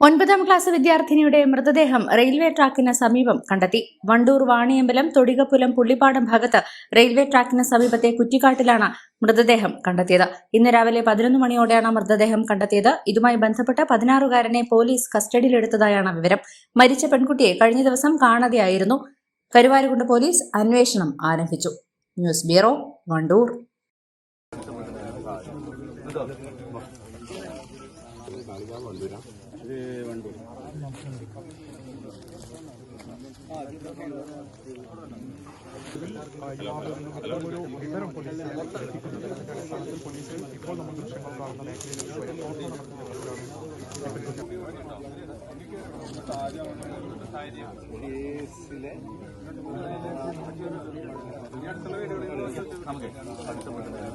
ഒൻപതാം ക്ലാസ് വിദ്യാർത്ഥിനിയുടെ മൃതദേഹം റെയിൽവേ ട്രാക്കിന് സമീപം കണ്ടെത്തി. വണ്ടൂർ വാണിയമ്പലം തൊടികപ്പുലം പുള്ളിപ്പാടം ഭാഗത്ത് റെയിൽവേ ട്രാക്കിന് സമീപത്തെ കുറ്റിക്കാട്ടിലാണ് മൃതദേഹം കണ്ടെത്തിയത്. ഇന്ന് രാവിലെ പതിനൊന്ന് മണിയോടെയാണ് മൃതദേഹം കണ്ടെത്തിയത്. ഇതുമായി ബന്ധപ്പെട്ട് പതിനാറുകാരനെ പോലീസ് കസ്റ്റഡിയിലെടുത്തതായാണ് വിവരം. മരിച്ച പെൺകുട്ടിയെ കഴിഞ്ഞ ദിവസം കാണാതെയായിരുന്നു. കരുവാരുകുണ്ട് പോലീസ് അന്വേഷണം ആരംഭിച്ചു. News bureau Wandoor. പോലീസ് ഇപ്പോൾ നമ്മൾ ദൃശ്യങ്ങൾ കാണുന്ന മേഖലയിലേക്ക് നമുക്ക് നടത്തുകയാണ്